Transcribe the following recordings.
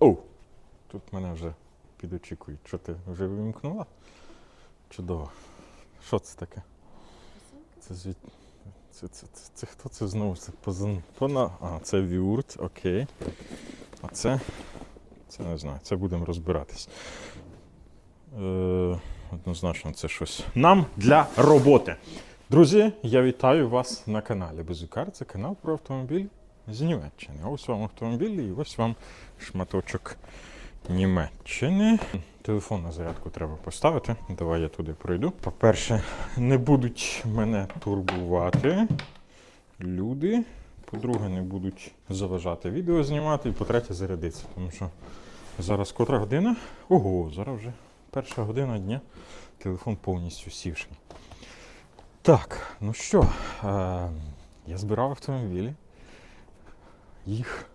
Оу! Тут мене вже підочікують. Що ти вже вимкнула? Чудово. Що це таке? Це звід... Це, це, це, це хто це знову? Це позан... Пона... А, це віурт, окей. А це. Це не знаю, це будемо розбиратись. Е, однозначно, це щось нам для роботи. Друзі, я вітаю вас на каналі Безукар. Це канал про автомобіль з Німеччини. Ось вам автомобіль і ось вам шматочок Німеччини. Телефон на зарядку треба поставити. Давай я туди пройду. По-перше, не будуть мене турбувати люди. По-друге, не будуть заважати відео знімати. І по-третє, зарядитися. Тому що зараз котра година? Ого, зараз вже перша година дня. Телефон повністю сівший. Так, ну що, е, я збирав автомобілі, їх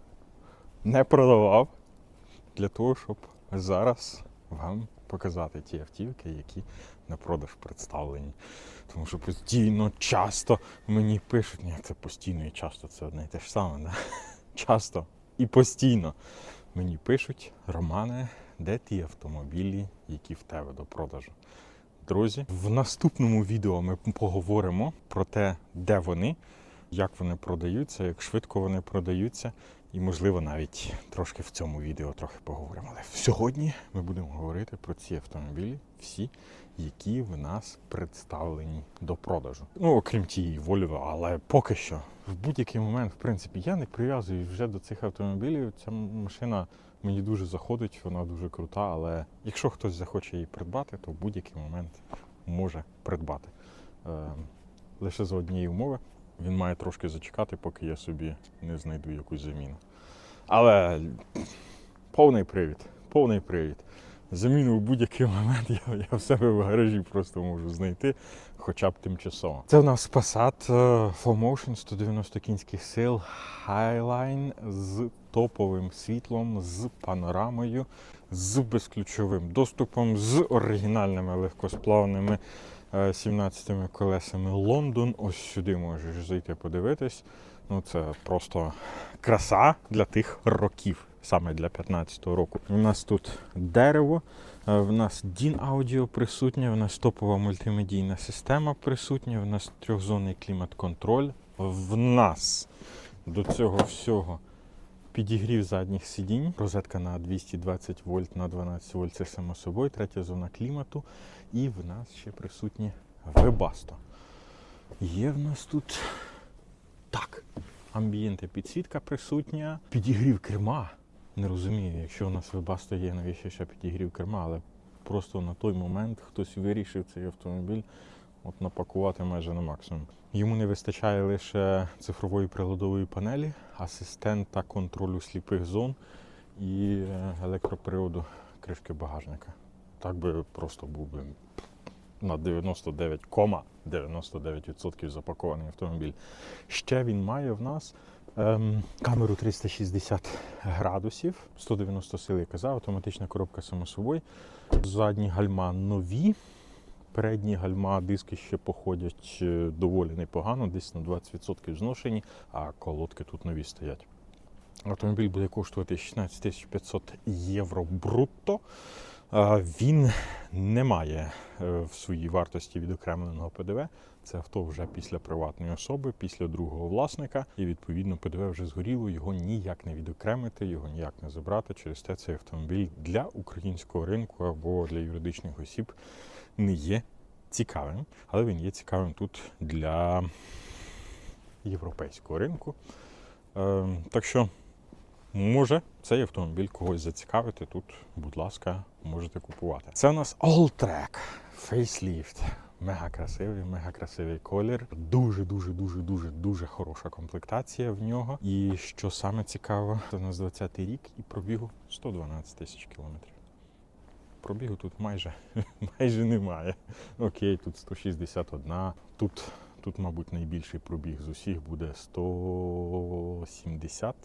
не продавав для того, щоб зараз вам показати ті автівки, які на продаж представлені. Тому що постійно, часто мені пишуть, ні, це постійно і часто це одне і те ж саме. Да? Часто і постійно мені пишуть, Романе, де ті автомобілі, які в тебе до продажу. Друзі, в наступному відео ми поговоримо про те, де вони, як вони продаються, як швидко вони продаються, і, можливо, навіть трошки в цьому відео трохи поговоримо. Але сьогодні ми будемо говорити про ці автомобілі, всі, які в нас представлені до продажу. Ну, окрім тієї Volvo, але поки що, в будь-який момент, в принципі, я не прив'язуюсь вже до цих автомобілів. Ця машина мені дуже заходить, вона дуже крута, але якщо хтось захоче її придбати, то в будь-який момент може придбати. Е, лише за однієї умови він має трошки зачекати, поки я собі не знайду якусь заміну. Але повний привід, повний привід. Заміну в будь-який момент я, я в себе в гаражі просто можу знайти, хоча б тимчасово. Це в нас Passat е, 4Motion 190 кінських сил Highline з топовим світлом, з панорамою, з безключовим доступом, з оригінальними легкосплавними 17 колесами Лондон. Ось сюди можеш зайти подивитись. Ну, це просто краса для тих років, саме для 15-го року. У нас тут дерево, е, в нас DIN аудіо присутнє, в нас топова мультимедійна система присутня, в нас трьохзонний клімат-контроль. В нас до цього всього підігрів задніх сидінь, розетка на 220 вольт на 12 вольт, це само собою, третя зона клімату. І в нас ще присутнє Webasto. Є в нас тут так. Амбієнти підсвітка присутня. Підігрів керма. Не розумію, якщо у нас Webasto є, навіщо ще підігрів керма, але просто на той момент хтось вирішив цей автомобіль от напакувати майже на максимум. Йому не вистачає лише цифрової приладової панелі, асистента контролю сліпих зон і е, електроприводу кришки багажника. Так би просто був би на 99,99% запакований автомобіль. Ще він має в нас ем, камеру 360 градусів, 190 сил, я казав, автоматична коробка само собою. Задні гальма нові. Передні гальма диски ще походять е, доволі непогано, десь на 20% зношені, а колодки тут нові стоять. Автомобіль буде коштувати 16 500 євро брутто. Він не має е, в своїй вартості відокремленого ПДВ. Це авто вже після приватної особи, після другого власника, і відповідно ПДВ вже згоріло. Його ніяк не відокремити, його ніяк не забрати. Через те цей автомобіль для українського ринку або для юридичних осіб не є цікавим, але він є цікавим тут для європейського ринку. Е, так що, може, цей автомобіль когось зацікавити. Тут, будь ласка, можете купувати. Це у нас Alltrack Facelift. Мега красивий, мега красивий колір. Дуже, дуже, дуже, дуже, дуже хороша комплектація в нього. І що саме цікаво, це у нас 20-й рік і пробігу 112 тисяч кілометрів. Пробігу тут майже, майже немає. Окей, тут 161. Тут, тут, мабуть, найбільший пробіг з усіх буде 170.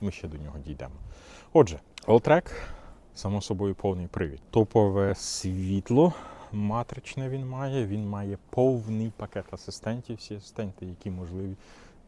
Ми ще до нього дійдемо. Отже, Alltrack, само собою, повний привід. Топове світло. Матричне він має, він має повний пакет асистентів, всі асистенти, які можливі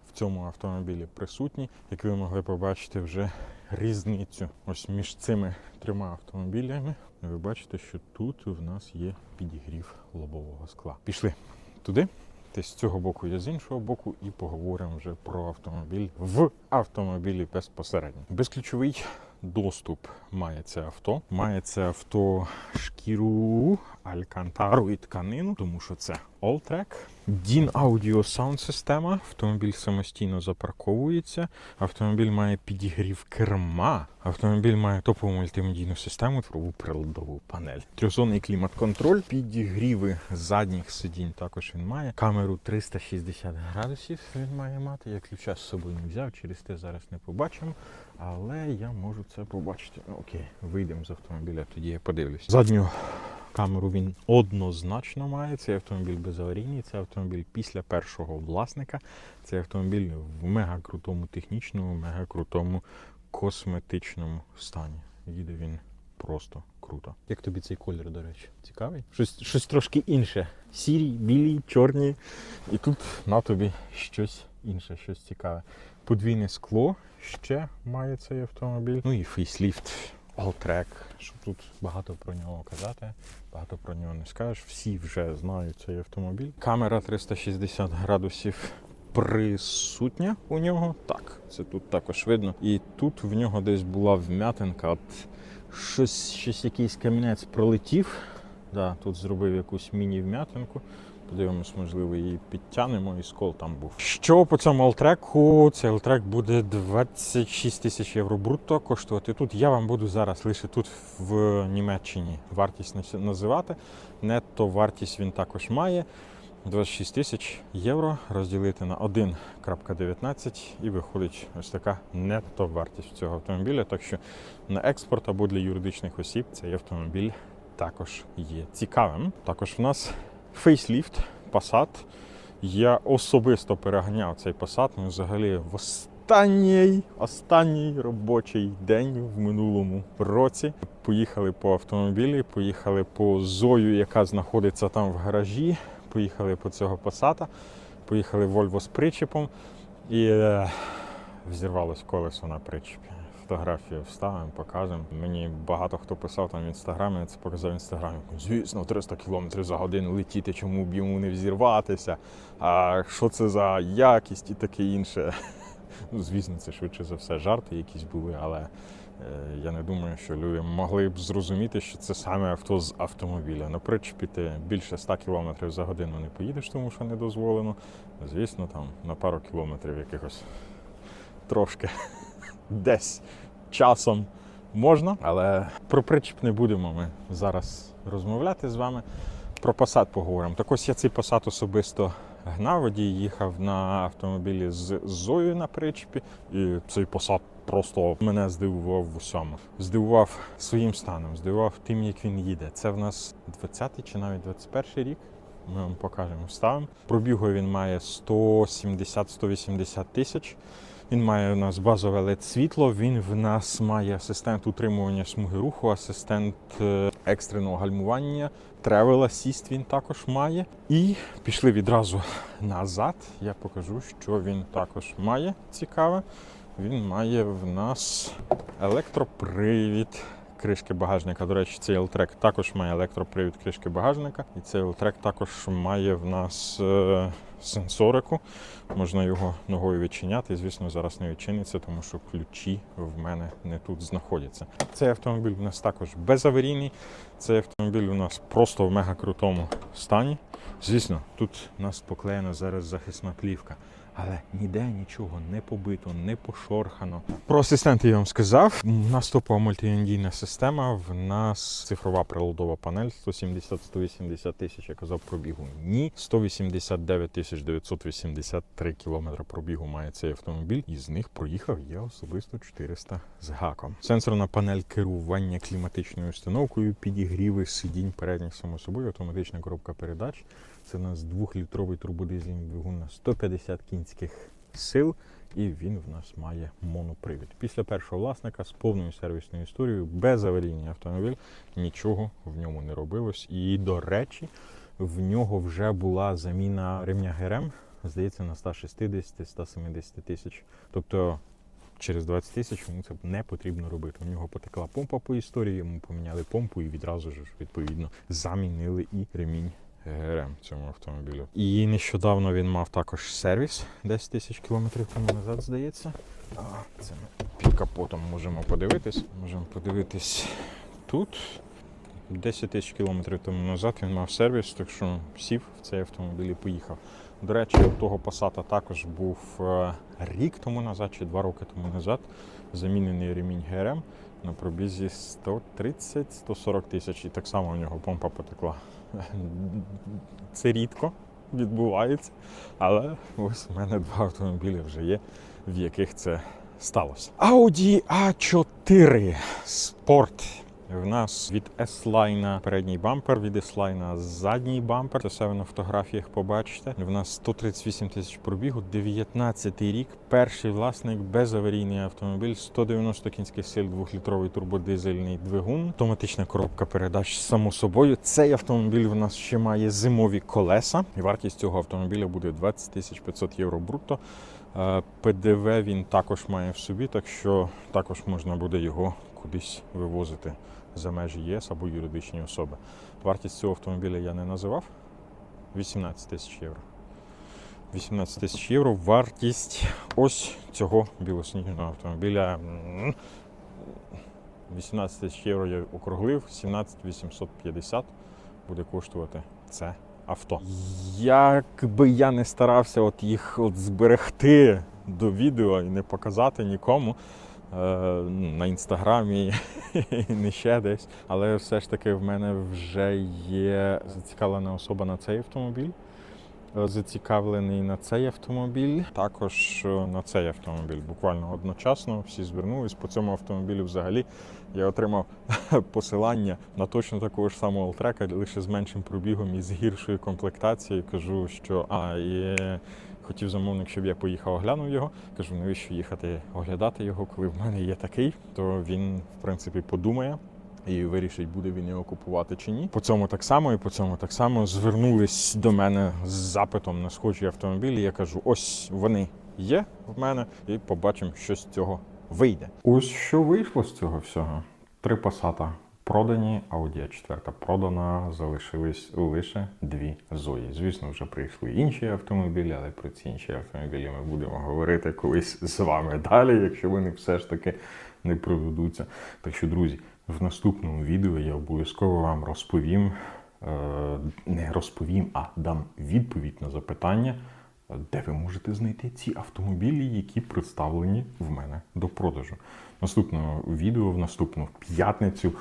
в цьому автомобілі присутні. Як ви могли побачити, вже різницю ось між цими трьома автомобілями, ви бачите, що тут в нас є підігрів лобового скла. Пішли туди. Ти з цього боку, я з іншого боку, і поговоримо вже про автомобіль в автомобілі безпосередньо. Безключовий доступ має це авто. Має це авто шкіру, алькантару і тканину, тому що це Alltrack. DIN Audio Sound система. Автомобіль самостійно запарковується. Автомобіль має підігрів керма. Автомобіль має топову мультимедійну систему, цифрову приладову панель. Трьохзонний клімат-контроль, підігріви задніх сидінь також він має. Камеру 360 градусів він має мати. Я ключа з собою не взяв, через те зараз не побачимо. Але я можу це побачити. Окей, вийдемо з автомобіля, тоді я подивлюсь. Задню камеру він однозначно має. Цей автомобіль безаварійний, це автомобіль після першого власника. Цей автомобіль в мега крутому технічному, мега крутому косметичному стані. Їде він просто круто. Як тобі цей колір, до речі? Цікавий? Щось, щось трошки інше. Сірі, білі, чорні. І тут на тобі щось інше, щось цікаве. Подвійне скло ще має цей автомобіль. Ну і фейсліфт. Alltrack, що тут багато про нього казати, багато про нього не скажеш. Всі вже знають цей автомобіль. Камера 360 градусів присутня у нього. Так, це тут також видно. І тут в нього десь була вм'ятинка. От щось, щось якийсь камінець пролетів. Да, тут зробив якусь міні-вм'ятинку. Подивимось, можливо, її підтягнемо і скол там був. Що по цьому алтреку? Цей алтрек буде 26 тисяч євро брутто коштувати. Тут я вам буду зараз лише тут в Німеччині вартість називати. Нетто вартість він також має. 26 тисяч євро розділити на 1.19 і виходить ось така нетто вартість цього автомобіля. Так що на експорт або для юридичних осіб цей автомобіль також є цікавим. Також в нас фейсліфт Passat. Я особисто переганяв цей Passat. Ми взагалі в останній, останній робочий день в минулому році поїхали по автомобілі, поїхали по Зою, яка знаходиться там в гаражі. Поїхали по цього Passat, поїхали Volvo з причепом і е, взірвалось колесо на причепі. Фотографію вставимо, покажемо. Мені багато хто писав там в інстаграмі, я це показав в інстаграмі. Звісно, 300 км за годину летіти, чому б йому не взірватися, а що це за якість і таке інше. Ну, звісно, це швидше за все жарти якісь були, але е, я не думаю, що люди могли б зрозуміти, що це саме авто з автомобіля. На причепі ти більше 100 км за годину не поїдеш, тому що не дозволено. Звісно, там на пару кілометрів якихось трошки десь часом можна, але про причіп не будемо ми зараз розмовляти з вами. Про Passat поговоримо. Так ось я цей Passat особисто гнав, водій їхав на автомобілі з Зою на причепі, і цей Passat просто мене здивував в усьому. Здивував своїм станом, здивував тим, як він їде. Це в нас 20-й чи навіть 21 рік. Ми вам покажемо ставимо. Пробігу він має 170-180 тисяч. Він має у нас базове led світло. Він в нас має асистент утримування смуги руху, асистент е, екстреного гальмування, travel assist він також має. І пішли відразу назад. Я покажу, що він також має цікаве. Він має в нас електропривід. Кришки багажника. До речі, цей L-Track також має електропривід кришки багажника. І цей L-Track також має в нас е, сенсорику. Можна його ногою відчиняти. Звісно, зараз не відчиниться, тому що ключі в мене не тут знаходяться. Цей автомобіль у нас також безаварійний. Цей автомобіль у нас просто в мега крутому стані. Звісно, тут у нас поклеєна зараз захисна плівка. Але ніде нічого не побито, не пошорхано. Про асистента я вам сказав. У нас система. В нас цифрова приладова панель 170-180 тисяч, я казав пробігу. Ні, 189 тисяч 983 кілометри пробігу має цей автомобіль. І з них проїхав я особисто 400 з гаком. Сенсорна панель керування кліматичною установкою, підігріви сидінь передніх само собою, автоматична коробка передач. Це у нас двохлітровий турбодизельний двигун на 150 кінських сил, і він в нас має монопривід. Після першого власника з повною сервісною історією, без аварійний автомобіль, нічого в ньому не робилось. І, до речі, в нього вже була заміна ремня ГРМ, здається, на 160-170 тисяч. Тобто через 20 тисяч йому це не потрібно робити. У нього потекла помпа по історії, йому поміняли помпу і відразу ж відповідно замінили і ремінь. ГРМ цьому автомобілю. І нещодавно він мав також сервіс 10 тисяч кілометрів тому назад, здається. А, це ми під капотом можемо подивитись. Можемо подивитись тут. 10 тисяч кілометрів тому назад він мав сервіс, так що сів в цей автомобіль і поїхав. До речі, у того Passat також був е, рік тому назад чи два роки тому назад замінений ремінь ГРМ на пробізі 130-140 тисяч. І так само у нього помпа потекла. Це рідко відбувається, але ось у мене два автомобілі вже є, в яких це сталося. Audi A4 Sport. В нас від S-Line передній бампер, від S-Line задній бампер. Це все ви на фотографіях побачите. В нас 138 тисяч пробігу, 19 рік. Перший власник безаварійний автомобіль, 190 кінських сил, 2-літровий турбодизельний двигун, автоматична коробка передач само собою. Цей автомобіль в нас ще має зимові колеса. І вартість цього автомобіля буде 20 тисяч 500 євро брутто. Е, ПДВ він також має в собі, так що також можна буде його кудись вивозити за межі ЄС або юридичні особи. Вартість цього автомобіля я не називав. 18 тисяч євро. 18 тисяч євро вартість ось цього білосніжного автомобіля. 18 тисяч євро я округлив, 17 850 буде коштувати це авто. Як би я не старався от їх от зберегти до відео і не показати нікому на інстаграмі і не ще десь, але все ж таки в мене вже є зацікавлена особа на цей автомобіль. е, Зацікавлений на цей автомобіль, також е, на цей автомобіль. Буквально одночасно всі звернулись по цьому автомобілю. Взагалі я отримав посилання на точно такого ж самого алтрека, лише з меншим пробігом і з гіршою комплектацією. Кажу, що а і хотів замовник, щоб я поїхав оглянув його. Кажу, навіщо їхати оглядати його, коли в мене є такий, то він в принципі подумає. І вирішить, буде він його купувати чи ні. По цьому так само і по цьому так само звернулись до мене з запитом на схожі автомобілі. Я кажу: ось вони є в мене, і побачимо, що з цього вийде. Ось що вийшло з цього всього. Три пасата продані, Audi 4 продана, залишились лише дві Зої. Звісно, вже прийшли інші автомобілі, але про ці інші автомобілі ми будемо говорити колись з вами далі, якщо вони все ж таки не продадуться. Так що, друзі, в наступному відео я обов'язково вам розповім, е, не розповім, а дам відповідь на запитання, де ви можете знайти ці автомобілі, які представлені в мене до продажу. Наступного відео в наступну п'ятницю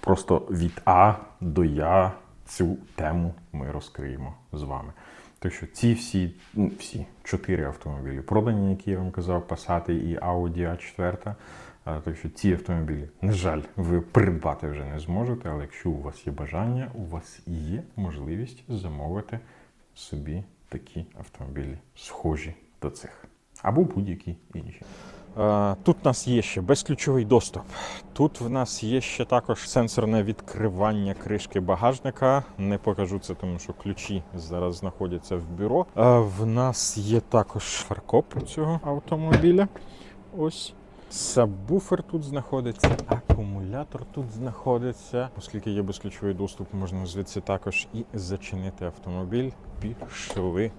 просто від А до Я цю тему ми розкриємо з вами. Так що ці всі, ну, всі чотири автомобілі продані, які я вам казав, Passat і Audi A4. А, Так що ці автомобілі, на жаль, ви придбати вже не зможете, але якщо у вас є бажання, у вас є можливість замовити собі такі автомобілі, схожі до цих. Або будь-які інші. Тут у нас є ще безключовий доступ. Тут в нас є ще також сенсорне відкривання кришки багажника. Не покажу це, тому що ключі зараз знаходяться в бюро. В нас є також фаркоп цього автомобіля. Ось. Сабвуфер тут знаходиться, акумулятор тут знаходиться. Оскільки є безключовий доступ, можна звідси також і зачинити автомобіль. Пішли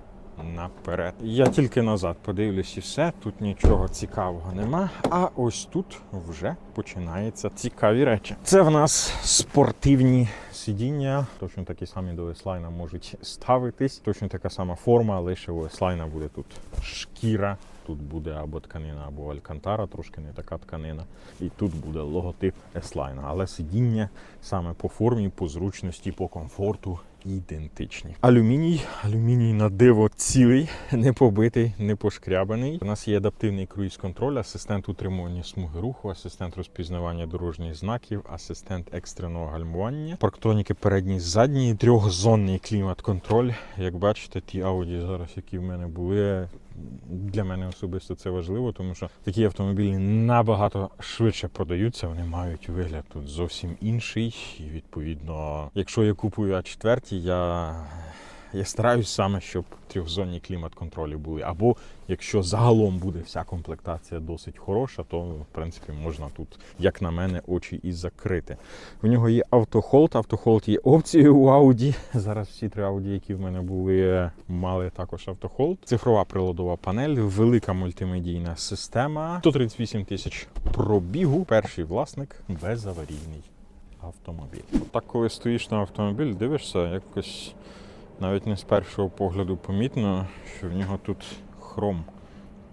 наперед. Я тільки назад подивлюсь і все. Тут нічого цікавого нема. А ось тут вже починаються цікаві речі. Це в нас спортивні сидіння. Точно такі самі до S-Line можуть ставитись. Точно така сама форма, лише у S-Line буде тут шкіра. Тут буде або тканина, або алькантара, трошки не така тканина. І тут буде логотип S-Line. Але сидіння саме по формі, по зручності, по комфорту ідентичні. Алюміній, алюміній на диво цілий, не побитий, не пошкрябаний. У нас є адаптивний круїз-контроль, асистент утримування смуги руху, асистент розпізнавання дорожніх знаків, асистент екстреного гальмування, парктроніки передні, задній, трьохзонний клімат-контроль. Як бачите, ті ауді зараз, які в мене були, для мене особисто це важливо, тому що такі автомобілі набагато швидше продаються. Вони мають вигляд тут зовсім інший. І відповідно, якщо я купую А4, я я стараюсь саме, щоб трьохзонні клімат-контролі були. Або якщо загалом буде вся комплектація досить хороша, то в принципі можна тут, як на мене, очі і закрити. В нього є автохолд. Автохолд є опцією у Audi. Зараз всі три Audi, які в мене були, мали також автохолд. Цифрова приладова панель, велика мультимедійна система. 138 тисяч пробігу. Перший власник безаварійний автомобіль. Так, коли стоїш на автомобіль, дивишся, якось навіть не з першого погляду помітно, що в нього тут хром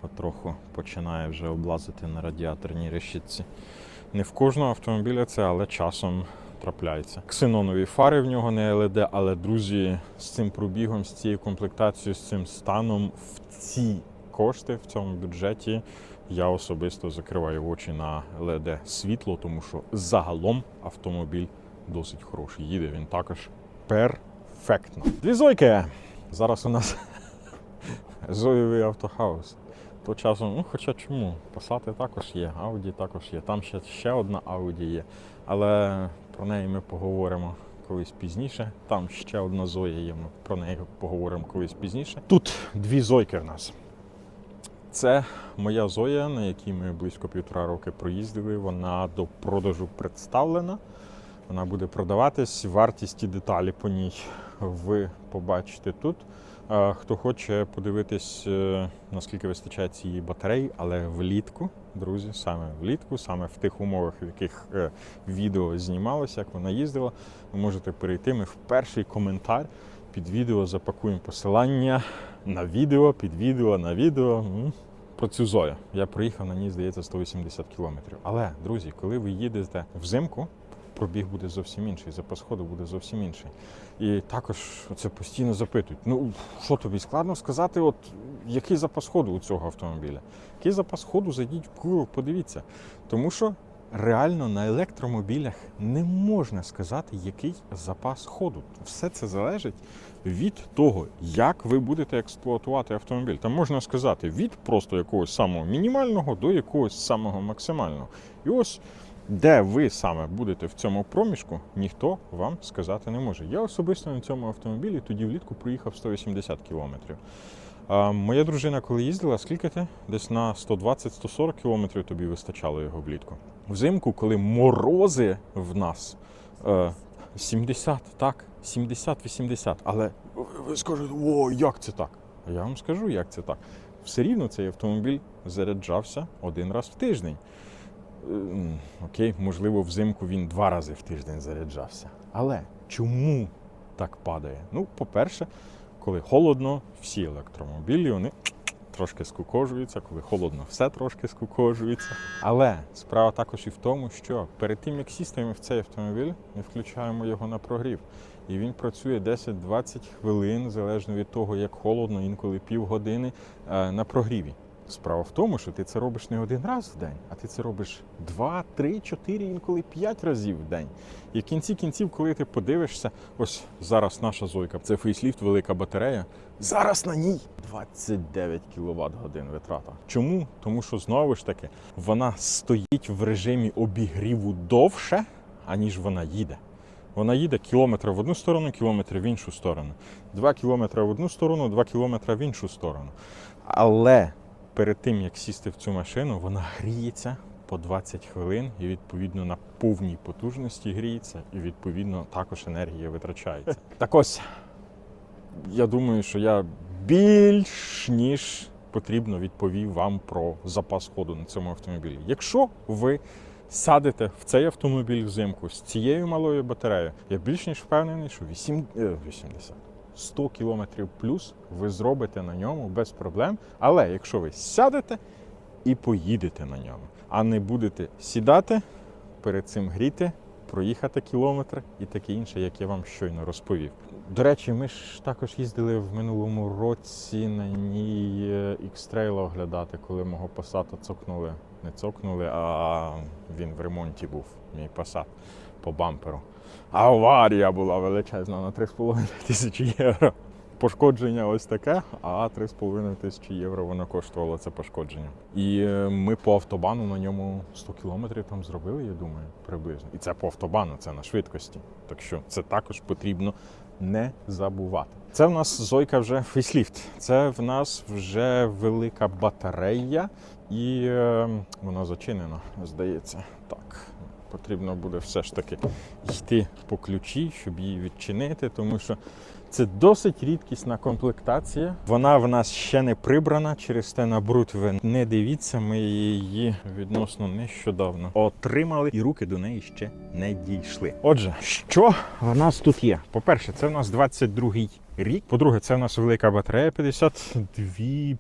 потроху починає вже облазити на радіаторній решітці. Не в кожного автомобіля це, але часом трапляється. Ксенонові фари в нього не LED, але друзі, з цим пробігом, з цією комплектацією, з цим станом в ці кошти в цьому бюджеті я особисто закриваю очі на LED світло, тому що загалом автомобіль досить хороший. Їде він також перфектно. Дві зойки. Зараз у нас зойовий автохаус. То часом, ну хоча чому? Passat також є, Audi також є. Там ще, ще одна Audi є. Але про неї ми поговоримо колись пізніше. Там ще одна Зоя є, ми про неї поговоримо колись пізніше. Тут дві зойки в нас. Це моя Зоя, на якій ми близько півтора роки проїздили. Вона до продажу представлена. Вона буде продаватись. Вартість і деталі по ній ви побачите тут. Хто хоче подивитись, е, наскільки вистачає цієї батареї, але влітку, друзі, саме влітку, саме в тих умовах, в яких е, відео знімалося, як вона їздила, ви можете перейти. Ми в перший коментар під відео запакуємо посилання на відео, під відео, на відео. Про цю зою. Я проїхав на ній, здається, 180 кілометрів. Але, друзі, коли ви їдете взимку, пробіг буде зовсім інший, запас ходу буде зовсім інший. І також це постійно запитують: ну що тобі складно сказати, от який запас ходу у цього автомобіля? Який запас ходу, зайдіть в Google, подивіться. Тому що реально на електромобілях не можна сказати, який запас ходу. Все це залежить від того, як ви будете експлуатувати автомобіль. Там можна сказати від просто якогось самого мінімального до якогось самого максимального. І ось де ви саме будете в цьому проміжку, ніхто вам сказати не може. Я особисто на цьому автомобілі тоді влітку проїхав 180 кілометрів. Моя дружина, коли їздила, скільки ти? Десь на 120-140 кілометрів тобі вистачало його влітку. Взимку, коли морози в нас е, 70, так, 70-80. Але ви скажете, о, як це так? А я вам скажу, як це так. Все рівно цей автомобіль заряджався один раз в тиждень. Окей, можливо, взимку він два рази в тиждень заряджався. Але чому так падає? Ну, по-перше, коли холодно, всі електромобілі вони трошки скукожуються, коли холодно, все трошки скукожується. Але справа також і в тому, що перед тим як сістимо в цей автомобіль, ми включаємо його на прогрів. І він працює 10-20 хвилин, залежно від того, як холодно, інколи півгодини е, на прогріві. Справа в тому, що ти це робиш не один раз в день, а ти це робиш два, три, чотири, інколи п'ять разів в день. І в кінці кінців, коли ти подивишся, ось зараз наша зойка, це фейсліфт, велика батарея. Зараз на ній 29 кВт годин витрата. Чому? Тому що знову ж таки вона стоїть в режимі обігріву довше, аніж вона їде. Вона їде кілометр в одну сторону, кілометр в іншу сторону. Два кілометри в одну сторону, два кілометри в іншу сторону. Але перед тим як сісти в цю машину, вона гріється по 20 хвилин і відповідно на повній потужності гріється, і відповідно також енергія витрачається. Так ось я думаю, що я більш ніж потрібно відповів вам про запас ходу на цьому автомобілі. Якщо ви сядете в цей автомобіль взимку з цією малою батареєю, я більш ніж впевнений, що 8, е, 80. 100 кілометрів плюс ви зробите на ньому без проблем. Але якщо ви сядете і поїдете на ньому, а не будете сідати, перед цим гріти, проїхати кілометр і таке інше, як я вам щойно розповів. До речі, ми ж також їздили в минулому році на ній е, X-Trail оглядати, коли мого Passat цокнули. Не цокнули, а він в ремонті був, мій Passat по бамперу. Аварія була величезна на 3,5 тисячі євро. Пошкодження ось таке, а 3,5 тисячі євро воно коштувало це пошкодження. І е, ми по автобану на ньому 100 кілометрів там зробили, я думаю, приблизно. І це по автобану, це на швидкості. Так що це також потрібно не забувати. Це в нас Зойка вже фейсліфт. Це в нас вже велика батарея, і е, вона зачинена, здається. Так, потрібно буде все ж таки йти по ключі, щоб її відчинити, тому що це досить рідкісна комплектація. Вона в нас ще не прибрана, через те на бруд ви не дивіться. Ми її відносно нещодавно отримали, і руки до неї ще не дійшли. Отже, що в нас тут є? По-перше, це в нас 22-й рік. По-друге, це в нас велика батарея 52,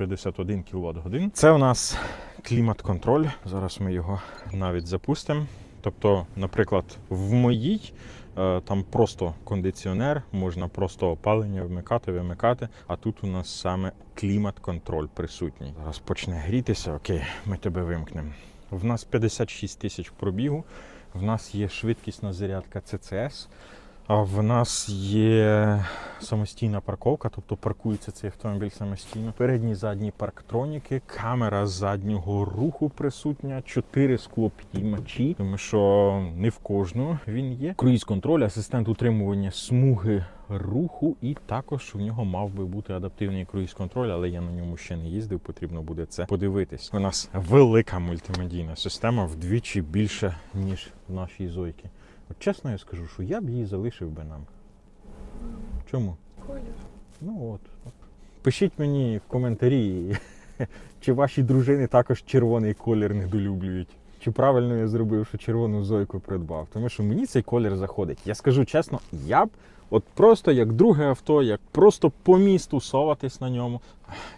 51, 51 кВт годин. Це у нас клімат-контроль. Зараз ми його навіть запустимо. Тобто, наприклад, в моїй е, там просто кондиціонер, можна просто опалення вмикати, вимикати. А тут у нас саме клімат-контроль присутній. Зараз почне грітися. Окей, ми тебе вимкнемо. В нас 56 тисяч пробігу. В нас є швидкісна зарядка CCS. В нас є самостійна парковка, тобто паркується цей автомобіль самостійно. Передні задні парктроніки, камера заднього руху присутня, чотири склопідіймачі, тому що не в кожного він є. Круїз-контроль, асистент утримування смуги руху, і також в нього мав би бути адаптивний круїз-контроль, але я на ньому ще не їздив. Потрібно буде це подивитись. У нас велика мультимедійна система вдвічі більше ніж в нашій зойки. От чесно я скажу, що я б її залишив би нам. Чому? Колір. Ну от. от. Пишіть мені в коментарі, чи ваші дружини також червоний колір недолюблюють. Чи правильно я зробив, що червону зойку придбав? Тому що мені цей колір заходить. Я скажу чесно, я б от просто як друге авто, як просто по місту соватись на ньому,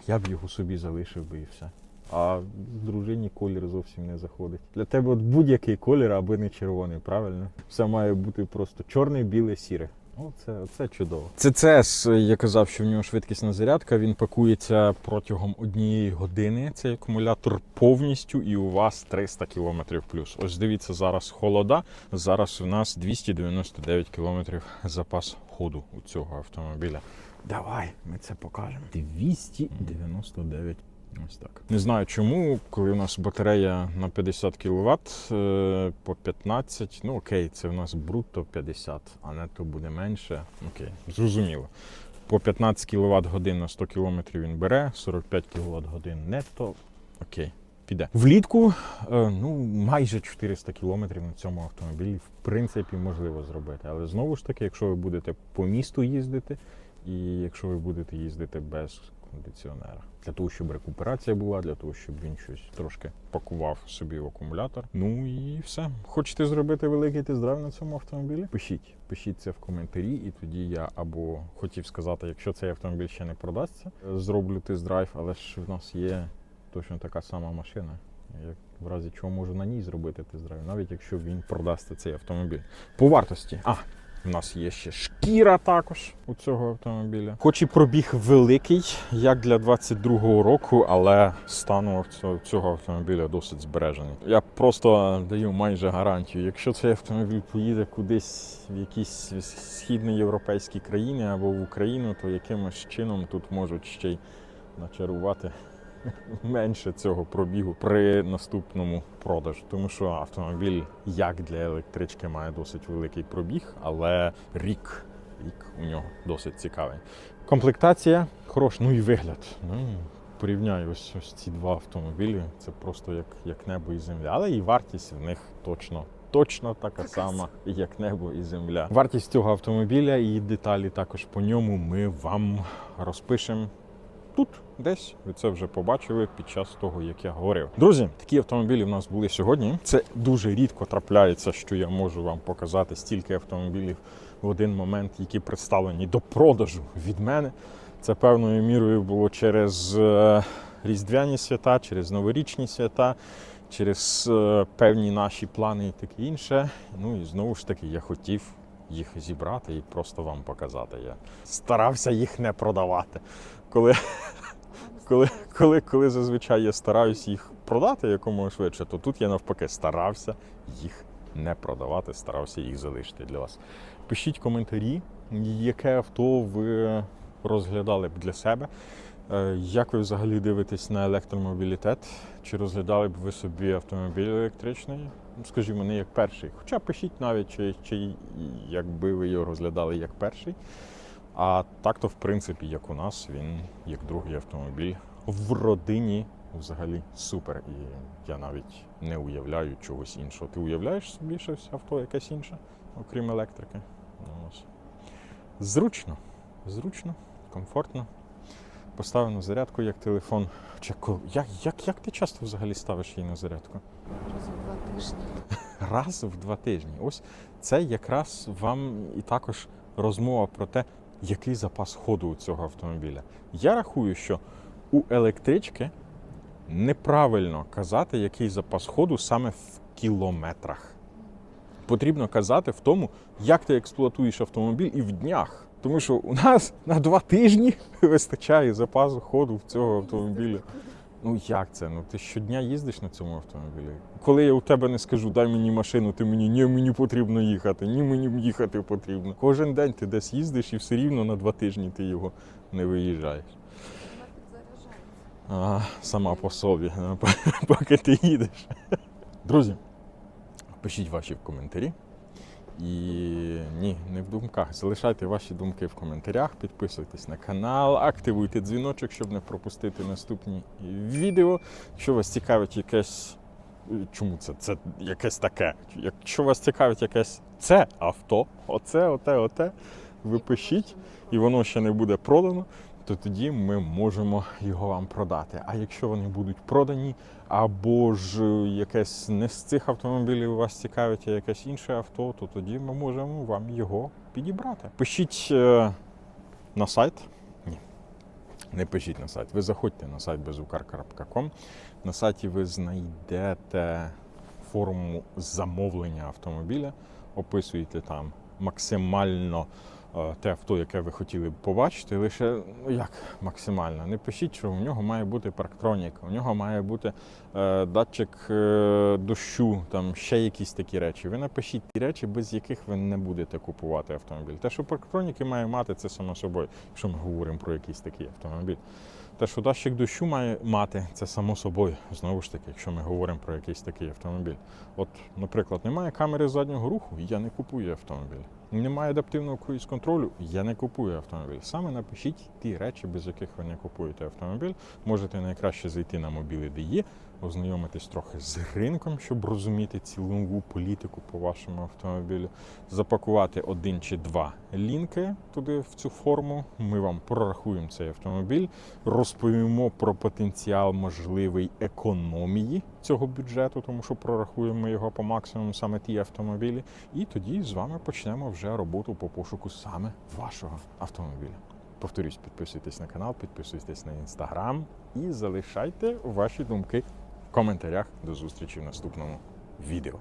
я б його собі залишив би і все. А дружині колір зовсім не заходить. Для тебе от будь-який колір, аби не червоний, правильно? Все має бути просто чорне, біле, сіре. Оце, це чудово. ЦЦС, я казав, що в нього швидкісна зарядка. Він пакується протягом однієї години. Цей акумулятор повністю, і у вас 300 км плюс. Ось дивіться, зараз холода. Зараз у нас 299 км запас ходу у цього автомобіля. Давай, ми це покажемо. 299 Ось так. Не знаю чому, коли у нас батарея на 50 кВт по 15, ну окей, це в нас брутто 50, а нетто буде менше. Окей, зрозуміло. По 15 кВт годин на 100 км він бере, 45 кВт годин нетто. Окей, піде. Влітку е, ну, майже 400 км на цьому автомобілі, в принципі, можливо зробити. Але знову ж таки, якщо ви будете по місту їздити, і якщо ви будете їздити без кондиціонера. Для того, щоб рекуперація була, для того, щоб він щось трошки пакував собі в акумулятор. Ну і все. Хочете зробити великий тест-драйв на цьому автомобілі? Пишіть, пишіть це в коментарі, і тоді я або хотів сказати, якщо цей автомобіль ще не продасться, зроблю тест-драйв, але ж в нас є точно така сама машина. Я в разі чого можу на ній зробити тест-драйв, навіть якщо він продасться цей автомобіль. По вартості. А, у нас є ще шкіра також у цього автомобіля. Хоч і пробіг великий, як для 22-го року, але стан цього, цього автомобіля досить збережений. Я просто даю майже гарантію. Якщо цей автомобіль поїде кудись в якісь східноєвропейські країни або в Україну, то якимось чином тут можуть ще й начарувати менше цього пробігу при наступному продажу. Тому що автомобіль, як для електрички, має досить великий пробіг, але рік, рік у нього досить цікавий. Комплектація хороша, ну і вигляд. Ну, порівняю ось, ось ці два автомобілі. Це просто як, як небо і земля. Але і вартість в них точно. Точно така сама, як небо і земля. Вартість цього автомобіля і деталі також по ньому ми вам розпишемо тут десь. Ви це вже побачили під час того, як я говорив. Друзі, такі автомобілі в нас були сьогодні. Це дуже рідко трапляється, що я можу вам показати стільки автомобілів в один момент, які представлені до продажу від мене. Це певною мірою було через е, різдвяні свята, через новорічні свята. Через е, певні наші плани і таке інше. Ну і знову ж таки, я хотів їх зібрати і просто вам показати. Я старався їх не продавати. Коли, коли, коли, коли зазвичай я стараюсь їх продати якомога швидше, то тут я навпаки старався їх не продавати, старався їх залишити для вас. Пишіть коментарі, яке авто ви розглядали б для себе. Е, Як ви взагалі дивитесь на електромобілітет? Чи розглядали б ви собі автомобіль електричний? Скажімо, не як перший. Хоча пишіть навіть, чи, чи якби ви його розглядали як перший. А так-то, в принципі, як у нас, він як другий автомобіль в родині взагалі супер. І я навіть не уявляю чогось іншого. Ти уявляєш собі щось авто якесь інше, окрім електрики? Ну, ось. Зручно, зручно, комфортно. Поставив на зарядку як телефон. Коли- Як, як, як ти часто взагалі ставиш її на зарядку? Раз в два тижні. раз в два тижні. Ось це якраз вам і також розмова про те, який запас ходу у цього автомобіля. Я рахую, що у електрички неправильно казати, який запас ходу саме в кілометрах. Потрібно казати в тому, як ти експлуатуєш автомобіль і в днях. Тому що у нас на два тижні вистачає запасу ходу в цього автомобіля. Ну як це? Ну ти щодня їздиш на цьому автомобілі. Коли я у тебе не скажу, дай мені машину, ти мені ні, мені потрібно їхати, ні, мені їхати потрібно. Кожен день ти десь їздиш і все рівно на два тижні ти його не виїжджаєш. А, сама по собі, поки ти їдеш. Друзі, пишіть ваші коментарі. І ні, не в думках. Залишайте ваші думки в коментарях, підписуйтесь на канал, активуйте дзвіночок, щоб не пропустити наступні відео. Якщо вас цікавить якесь. Чому це? Це якесь таке. Якщо вас цікавить якесь це авто, оце, оте, оте, ви пишіть, і воно ще не буде продано, то тоді ми можемо його вам продати. А якщо вони будуть продані, або ж е, якесь не з цих автомобілів вас цікавить, а якесь інше авто, то тоді ми можемо вам його підібрати. Пишіть е, на сайт. Ні. Не пишіть на сайт. Ви заходьте на сайт bezukar.com. На сайті ви знайдете форму замовлення автомобіля, описуєте там максимально те авто, яке ви хотіли б побачити, лише ну як максимально. Не пишіть, що у нього має бути парктронік, у нього має бути е, датчик е, дощу, там ще якісь такі речі. Ви напишіть ті речі, без яких ви не будете купувати автомобіль. Те, що парктроніки має мати, це само собою, якщо ми говоримо про якийсь такий автомобіль. Те, що датчик дощу має мати, це само собою. Знову ж таки, якщо ми говоримо про якийсь такий автомобіль. От, наприклад, немає камери заднього руху, я не купую автомобіль. Немає адаптивного круїз контролю, я не купую автомобіль. Саме напишіть ті речі, без яких ви не купуєте автомобіль. Можете найкраще зайти на мобілі.de, ознайомитись трохи з ринком, щоб розуміти цілову політику по вашому автомобілю, запакувати один чи два лінки туди в цю форму. Ми вам прорахуємо цей автомобіль, розповімо про потенціал можливої економії цього бюджету, тому що прорахуємо його по максимуму саме ті автомобілі. І тоді з вами почнемо вже роботу по пошуку саме вашого автомобіля. Повторюсь, підписуйтесь на канал, підписуйтесь на інстаграм і залишайте ваші думки коментарях. До зустрічі в наступному відео.